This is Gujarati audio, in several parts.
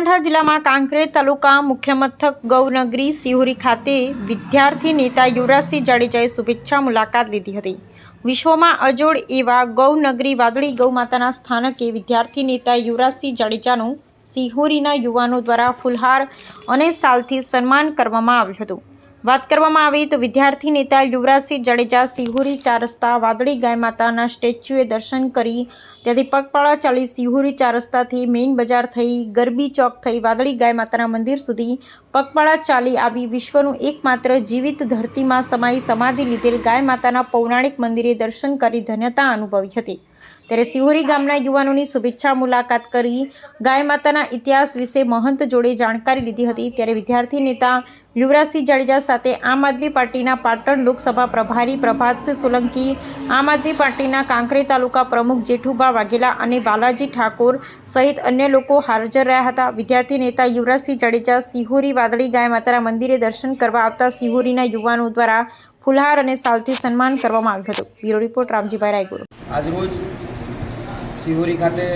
બનાસકાંઠા જિલ્લામાં કાંકરેજ તાલુકા મુખ્ય મથક ગૌનગરી સિહોરી ખાતે વિદ્યાર્થી નેતા યુવરાજસિંહ જાડેજાએ શુભેચ્છા મુલાકાત લીધી હતી. વિશ્વમાં અજોડ એવા ગૌનગરી વાદળી ગૌમાતાના સ્થાનકે વિદ્યાર્થી નેતા યુવરાજસિંહ જાડેજાનું સિહોરીના યુવાનો દ્વારા ફુલહાર અને સાલથી સન્માન કરવામાં આવ્યું હતું. વાત કરવામાં આવે તો વિદ્યાર્થી નેતા યુવરાજસિંહ જાડેજા સિહુરી ચાર રસ્તા વાદળી ગાય માતાના સ્ટેચ્યુએ દર્શન કરી. ત્યાંથી પગપાળા ચાલી સિહુરી ચાર રસ્તાથી મેઇન બજાર થઈ, ગરબી ચોક થઈ વાદળી ગાય માતાના મંદિર સુધી પગપાળા ચાલી આવી વિશ્વનું એકમાત્ર જીવિત ધરતીમાં સમાઈ સમાધિ લીધેલ ગાય માતાના પૌરાણિક મંદિરે દર્શન કરી ધન્યતા અનુભવી હતી. ત્યારે સિહોરી ગામના યુવાનોની શુભેચ્છા મુલાકાત કરી ગાય માતાના ઇતિહાસ વિશે મહંત જોડે જાણકારી લીધી હતી. ત્યારે વિદ્યાર્થી નેતા યુવરાજસિંહ જાડેજા સાથે આમ આદમી પાર્ટીના પાટણ લોકસભા પ્રભારી પ્રભાતસિંહ સોલંકી, આમ આદમી પાર્ટીના કાંકરે તાલુકા પ્રમુખ જેઠુભા વાઘેલા અને બાલાજી ઠાકોર સહિત અન્ય લોકો હાજર રહ્યા હતા. વિદ્યાર્થી નેતા યુવરાજસિંહ જાડેજા સિહોરી વાદળી ગાય માતાના મંદિરે દર્શન કરવા આવતા સિહોરીના યુવાનો દ્વારા ફુલહાર અને સાલથી સન્માન કરવામાં આવ્યું હતું. Bureau report Ramjibhai Rayguru. આજરોજ સિહોરી ખાતે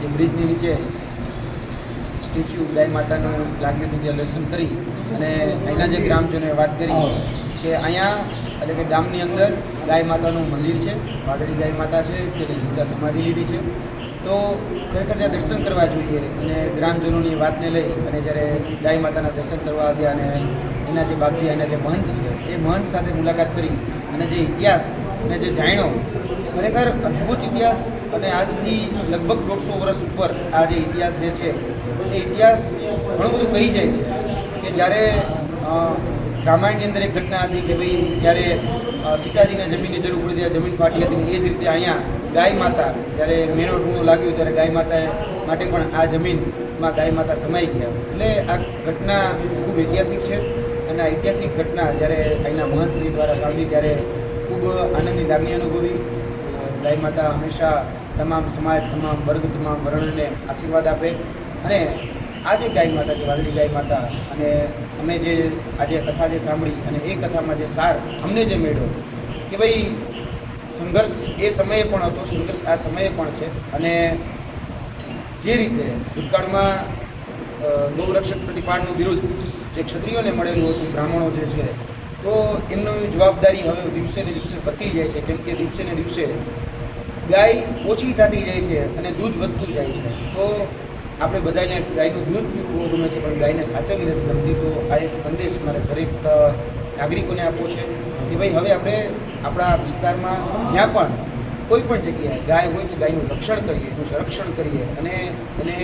જે બ્રિજની નીચે સ્ટેચ્યુ ગાય માતાનું લાગ્યું હતું ત્યાં દર્શન કરી અને અહીંના જે ગ્રામજનોએ વાત કરી કે અહીંયા એટલે કે ગામની અંદર ગાય માતાનું મંદિર છે, વાદળી ગાય માતા છે, તેની જીવતા સમાધિ લીધી છે. તો ખરેખર ત્યાં દર્શન કરવા જોઈએ અને ગ્રામજનોની વાતને લઈ અને જ્યારે ગાય માતાના દર્શન કરવા આવ્યા અને એના જે બાપજી, એના જે મહંત છે, એ મહંત સાથે મુલાકાત કરી અને જે ઇતિહાસ અને જે જાણ્યો ખરેખર અદ્ભુત ઇતિહાસ અને આજથી લગભગ દોઢસો વર્ષ ઉપર આ જે ઇતિહાસ જે છે, એ ઇતિહાસ ઘણું બધું કહી જાય છે કે જ્યારે રામાયણની અંદર એક ઘટના હતી કે ભાઈ જ્યારે સીતાજીને જમીનની જરૂર પડી ત્યારે જમીન ફાટી હતી એ જ રીતે અહીંયા ગાય માતા, જ્યારે મેળો ટૂણું લાગ્યું ત્યારે ગાય માતા માટે પણ આ જમીનમાં ગાય માતા સમાઈ ગયા. એટલે આ ઘટના ખૂબ ઐતિહાસિક છે. અને ઐતિહાસિક ઘટના જ્યારે અહીંના મહંતશ્રી દ્વારા સાંભળી ત્યારે ખૂબ આનંદની લાગણી અનુભવી. ગાય માતા હંમેશા તમામ સમાજ, તમામ વર્ગ, તમામ વર્ણને આશીર્વાદ આપે. અને આ જે ગાય માતા છે, વાદળી ગાય માતા, અને અમે જે આજે કથા જે સાંભળી અને એ કથામાં જે સાર અમને જે મળ્યો કે ભાઈ સંઘર્ષ એ સમયે પણ હતો, સંઘર્ષ આ સમયે પણ છે. અને જે રીતે ભૂતકાળમાં ગૌરક્ષક પ્રતિપાળનું બિરુદ જે ક્ષત્રિયોને મળેલું હતું, બ્રાહ્મણો જે છે, તો એમની જવાબદારી હવે દિવસે ને દિવસે વધતી જાય છે. કેમ કે દિવસે ને દિવસે ગાય ઓછી થતી જાય છે અને દૂધ વધતું જાય છે. તો આપણે બધાને ગાયનું દૂધ પીવું બહુ ગમે છે, પણ ગાયને સાચવવી નથી ગમતી. તો આ એક સંદેશ મારે દરેક નાગરિકોને આપવો છે કે ભાઈ હવે આપણે આપણા વિસ્તારમાં જ્યાં પણ કોઈ પણ જગ્યાએ ગાય હોય તો ગાયનું રક્ષણ કરીએ, એનું સંરક્ષણ કરીએ અને એને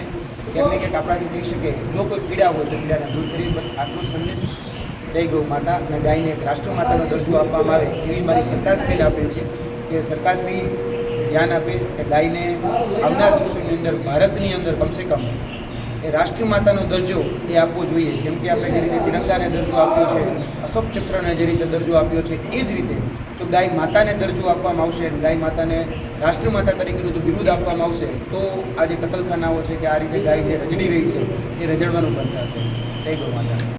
ક્યાંક કે આપણાથી થઈ શકે. જો કોઈ પીડા હોય તો પીડાને દૂર કરીએ. બસ આટલો સંદેશ. જય ગૌ માતા. અને ગાયને એક રાષ્ટ્રમાતાનો દરજ્જો આપવામાં આવે એવી મારી સરકારશ્રીને આપેલ છે કે સરકારશ્રી ધ્યાન આપે કે ગાયને આવનાર દિવસોની અંદર ભારતની અંદર કમસે કમ એ રાષ્ટ્રીય માતાનો દરજ્જો એ આપવો જોઈએ. કેમ કે આપણે જે રીતે તિરંગાને દરજ્જો આપ્યો છે, અશોક ચક્રને જે રીતે દરજ્જો આપ્યો છે, એ જ રીતે જો ગાય માતાને દરજ્જો આપવામાં આવશે ગાય માતાને રાષ્ટ્રીય માતા તરીકેનું જો બિરુદ આપવામાં આવશે, તો આ જે કતલખાનાઓ છે કે આ રીતે ગાય જે રજડી રહી છે, એ રજડવાનું બંધ થશે. જય ગૌ માતા.